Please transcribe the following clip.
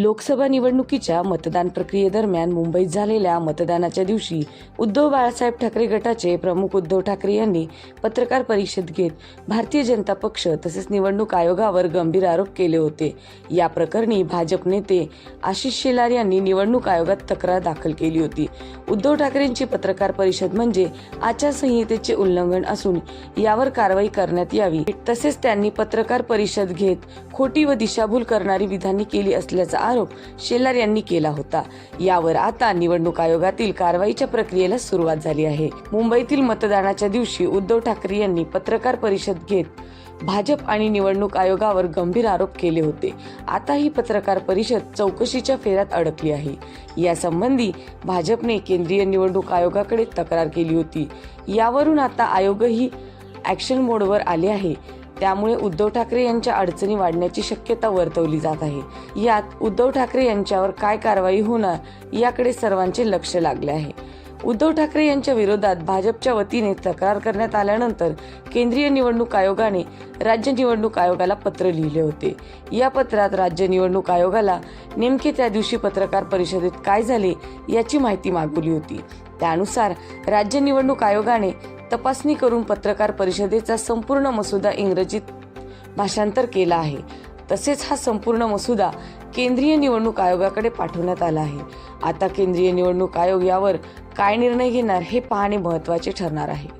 लोकसभा निवडणुकीच्या मतदान प्रक्रियेदरम्यान मुंबईत झालेल्या मतदानाच्या दिवशी उद्धव बाळासाहेब ठाकरे गटाचे प्रमुख उद्धव ठाकरे यांनी पत्रकार परिषद घेत भारतीय जनता पक्ष तसेच निवडणूक आयोगावर गंभीर आरोप केले होते. या प्रकरणी भाजप नेते आशिष शेलार यांनी निवडणूक आयोगात तक्रार दाखल केली होती. उद्धव ठाकरेंची पत्रकार परिषद म्हणजे आचारसंहितेचे उल्लंघन असून यावर कारवाई करण्यात यावी. तसेच त्यांनी पत्रकार परिषद घेत खोटी व दिशाभूल करणारी विधाने केली असल्याचा आरोप शेलार यांनी केला होता. यावर आता निवडणूक आयोगातील कारवाईच्या प्रक्रियेला सुरुवात झाली आहे. मुंबईतील मतदानाच्या दिवशी उद्धव ठाकरे यांनी पत्रकार परिषद घेत भाजप आणि निवडणूक आयोगावर गंभीर आरोप केले होते. आता ही पत्रकार परिषद चौकशीच्या फेऱ्यात अडकली आहे. यासंबंधी भाजपने केंद्रीय निवडणूक आयोगाकडे तक्रार केली होती. यावरून आता आयोगही ॲक्शन मोडवर आले आहे. त्यामुळे उद्धव ठाकरे यांच्या अडचणी वाढण्याची शक्यता वर्तवली जात आहे. यात उद्धव ठाकरे यांच्यावर काय कारवाई होणार याकडे सर्वांचे लक्ष लागले आहे. उद्धव ठाकरे यांच्या विरोधात भाजपच्या वतीने तक्रार करण्यात आल्यानंतर केंद्रीय निवडणूक आयोगाने राज्य निवडणूक आयोगाला पत्र लिहिले होते. या पत्रात राज्य निवडणूक आयोगाला नेमके त्या दिवशी पत्रकार परिषदेत काय झाले याची माहिती मागवली होती. त्यानुसार राज्य निवडणूक आयोगाने तपासणी करून पत्रकार परिषदेचा संपूर्ण मसुदा इंग्रजीत भाषांतर केला आहे. तसेच हा संपूर्ण मसुदा केंद्रीय निवडणूक आयोगाकडे पाठवण्यात आला आहे. आता केंद्रीय निवडणूक आयोग यावर काय निर्णय घेणार हे पाहणे महत्त्वाचे ठरणार आहे.